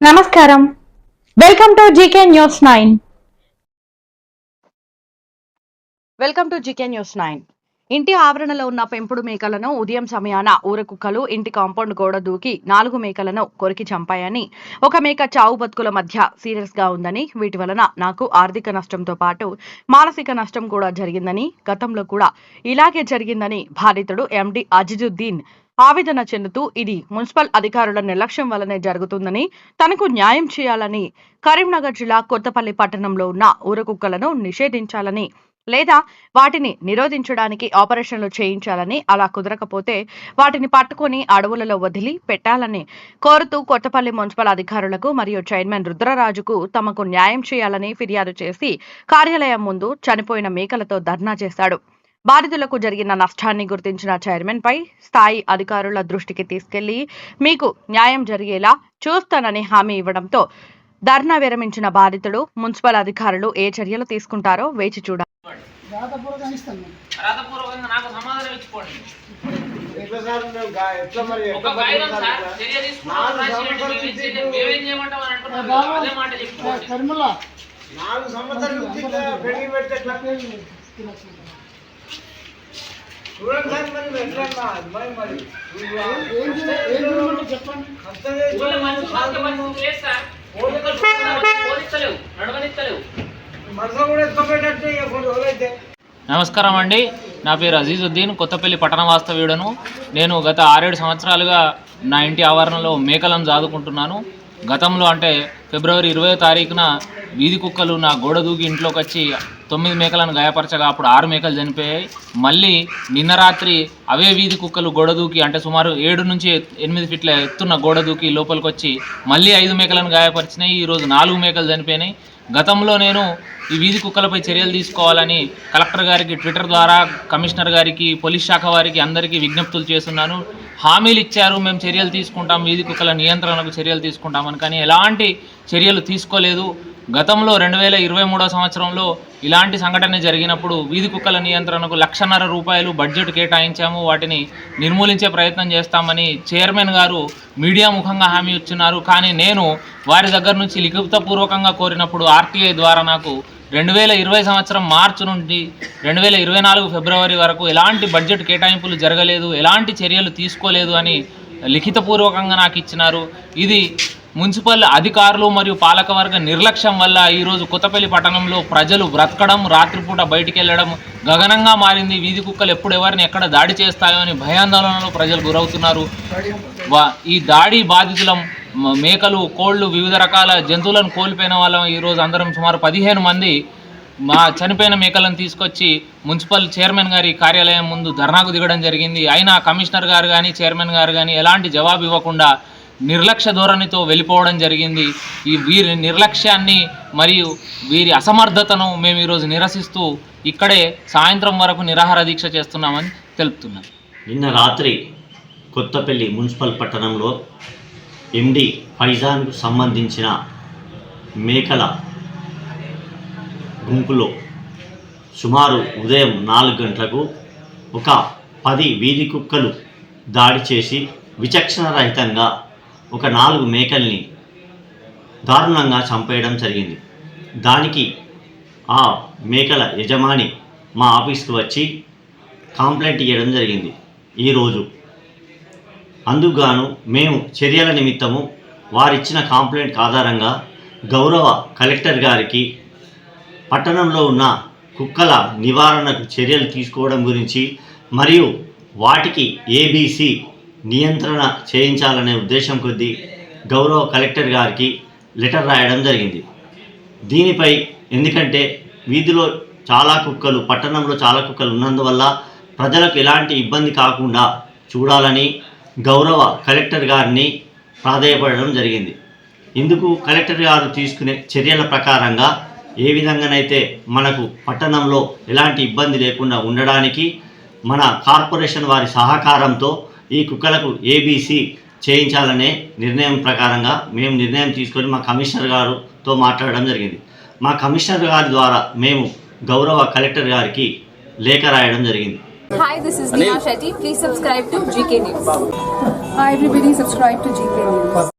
నమస్కారం. Welcome to GK news nine welcome to GK news nine ఇంటి ఆవరణలో ఉన్న పెంపుడు మేకలను ఉదయం సమయాన ఊర కుక్కలు ఇంటి కాంపౌండ్ గోడ దూకి నాలుగు మేకలను కొరికి చంపాయని ఒక మేక చావు బతుకుల మధ్య సీరియస్గా ఉందని వీటి వలన నాకు ఆర్థిక నష్టంతో పాటు మానసిక నష్టం కూడా జరిగిందని గతంలో కూడా ఇలాగే జరిగిందని బాధితుడు ఎండి అజిజుద్దీన్ ఆవేదన చెందుతూ ఇది మున్సిపల్ అధికారుల నిర్లక్ష్యం వల్లనే జరుగుతుందని తనకు న్యాయం చేయాలని కరీంనగర్ జిల్లా కొత్తపల్లి పట్టణంలో ఉన్న ఊరకుక్కలను నిషేధించాలని లేదా వాటిని నిరోధించడానికి ఆపరేషన్లు చేయించాలని అలా కుదరకపోతే వాటిని పట్టుకొని అడవులలో వదిలి పెట్టాలని కోరుతూ కొత్తపల్లి మున్సిపల్ అధికారులకు మరియు చైర్మన్ రుద్రరాజుకు తమకు న్యాయం చేయాలని ఫిర్యాదు చేసి కార్యాలయం ముందు చనిపోయిన మేకలతో ధర్నా చేశాడు. బాధితులకు జరిగిన నష్టాన్ని గుర్తించిన చైర్మన్ పై స్థాయి అధికారుల దృష్టికి తీసుకెళ్ళి మీకు న్యాయం జరిగేలా చూస్తానని హామీ ఇవ్వడంతో ధర్నా విరమించిన బాధితుడు మున్సిపల్ అధికారులు ఏ చర్యలు తీసుకుంటారో వేచి చూడాలి నాలుగు. సంవత్సరాల పెండింగ్ పెడితే చూడండి సార్ మరి ఎట్లా మరి చెప్పండి నమస్కారం అండి. నా పేరు అజీజుద్దీన్ కొత్తపల్లి పట్టణ వాస్తవ్యుడను. నేను గత ఆరేడు సంవత్సరాలుగా నా ఇంటి ఆవరణలో మేకలను సాదుకుంటున్నాను గతంలో అంటే ఫిబ్రవరి ఇరవై తారీఖున వీధి కుక్కలు నా గోడ దూకి ఇంట్లోకి వచ్చి తొమ్మిది మేకలను గాయపరచగా అప్పుడు ఆరు మేకలు చనిపోయాయి. మళ్ళీ నిన్న రాత్రి అవే వీధి కుక్కలు గోడ దూకి అంటే సుమారు ఏడు నుంచి ఎనిమిది ఫీట్ల ఎత్తున్న గోడ దూకి లోపలికి వచ్చి మళ్ళీ ఐదు మేకలను గాయపరిచినాయి. ఈరోజు నాలుగు మేకలు చనిపోయినాయి. గతంలో నేను ఈ వీధి కుక్కలపై చర్యలు తీసుకోవాలని కలెక్టర్ గారికి ట్విట్టర్ ద్వారా కమిషనర్ గారికి పోలీస్ శాఖ వారికి అందరికీ విజ్ఞప్తులు చేస్తున్నాను. హామీలు ఇచ్చారు మేము చర్యలు తీసుకుంటాం వీధి కుక్కల నియంత్రణకు చర్యలు తీసుకుంటామని. కానీ ఎలాంటి చర్యలు తీసుకోలేదు. గతంలో రెండు వేల ఇరవై మూడో సంవత్సరంలో ఇలాంటి సంఘటన జరిగినప్పుడు వీధి కుక్కల నియంత్రణకు లక్షన్నర రూపాయలు బడ్జెట్ కేటాయించాము. వాటిని నిర్మూలించే ప్రయత్నం చేస్తామని చైర్మన్ గారు మీడియా ముఖంగా హామీ ఇచ్చున్నారు. కానీ నేను వారి దగ్గర నుంచి లిఖితపూర్వకంగా కోరినప్పుడు ఆర్టీఐ ద్వారా నాకు రెండు వేల ఇరవై సంవత్సరం మార్చి నుండి రెండు వేల ఇరవై నాలుగు ఫిబ్రవరి వరకు ఎలాంటి బడ్జెట్ కేటాయింపులు జరగలేదు ఎలాంటి చర్యలు తీసుకోలేదు అని లిఖితపూర్వకంగా నాకు ఇచ్చినారు. ఇది మున్సిపల్ అధికారులు మరియు పాలకవర్గ నిర్లక్ష్యం వల్ల ఈరోజు కొత్తపల్లి పట్టణంలో ప్రజలు బ్రతకడం రాత్రిపూట బయటికి వెళ్ళడం గగనంగా మారింది. వీధి కుక్కలు ఎప్పుడు ఎవరిని ఎక్కడ దాడి చేస్తాయో అని భయాందోళనలో ప్రజలు గురవుతున్నారు. ఈ దాడి బాధితులం మేకలు కోళ్ళు వివిధ రకాల జంతువులను కోల్పోయిన వాళ్ళం ఈరోజు అందరం సుమారు పదిహేను మంది. మా చనిపోయిన మేకలను తీసుకొచ్చి మున్సిపల్ చైర్మన్ గారి కార్యాలయం ముందు ధర్నాకు దిగడం జరిగింది. అయినా కమిషనర్ గారు కానీ చైర్మన్ గారు కానీ ఎలాంటి జవాబు ఇవ్వకుండా నిర్లక్ష్య ధోరణితో వెళ్ళిపోవడం జరిగింది. ఈ వీరి నిర్లక్ష్యాన్ని మరియు వీరి అసమర్థతను మేము ఈరోజు నిరసిస్తూ ఇక్కడే సాయంత్రం వరకు నిరాహార దీక్ష చేస్తున్నామని తెలుపుతున్నాం. నిన్న రాత్రి కొత్తపల్లి మున్సిపల్ పట్టణంలో ఎండి ఫైజాన్కు సంబంధించిన మేకల గుంపులో సుమారు ఉదయం నాలుగు గంటలకు ఒక పది వీధి కుక్కలు దాడి చేసి విచక్షణ రహితంగా ఒక నాలుగు మేకల్ని దారుణంగా చంపేయడం జరిగింది. దానికి ఆ మేకల యజమాని మా ఆఫీస్కి వచ్చి కంప్లైంట్ ఇవ్వడం జరిగింది. ఈరోజు అందుకుగాను మేము చర్యల నిమిత్తము వారిచ్చిన కాంప్లైంట్ ఆధారంగా గౌరవ కలెక్టర్ గారికి పట్టణంలో ఉన్న కుక్కల నివారణకు చర్యలు తీసుకోవడం గురించి మరియు వాటికి ఏబీసీ నియంత్రణ చేయించాలనే ఉద్దేశం కొద్దీ గౌరవ కలెక్టర్ గారికి లెటర్ రాయడం జరిగింది. దీనిపై ఎందుకంటే వీధిలో చాలా కుక్కలు పట్టణంలో చాలా కుక్కలు ఉన్నందువల్ల ప్రజలకు ఎలాంటి ఇబ్బంది కాకుండా చూడాలని గౌరవ కలెక్టర్ గారిని ప్రాధాయపడడం జరిగింది. ఇందుకు కలెక్టర్ గారు తీసుకునే చర్యల ప్రకారంగా ఏ విధంగానైతే మనకు పట్టణంలో ఎలాంటి ఇబ్బంది లేకుండా ఉండడానికి మన కార్పొరేషన్ వారి సహకారంతో ఈ కుక్కలకు ఏబీసీ చేయించాలనే నిర్ణయం ప్రకారంగా మేము నిర్ణయం తీసుకొని మా కమిషనర్ గారుతో మాట్లాడడం జరిగింది. మా కమిషనర్ గారి ద్వారా మేము గౌరవ కలెక్టర్ గారికి లేఖ రాయడం జరిగింది. Hi, this is Neha Shetty. Please subscribe to GK News. Hi everybody, subscribe to GK News.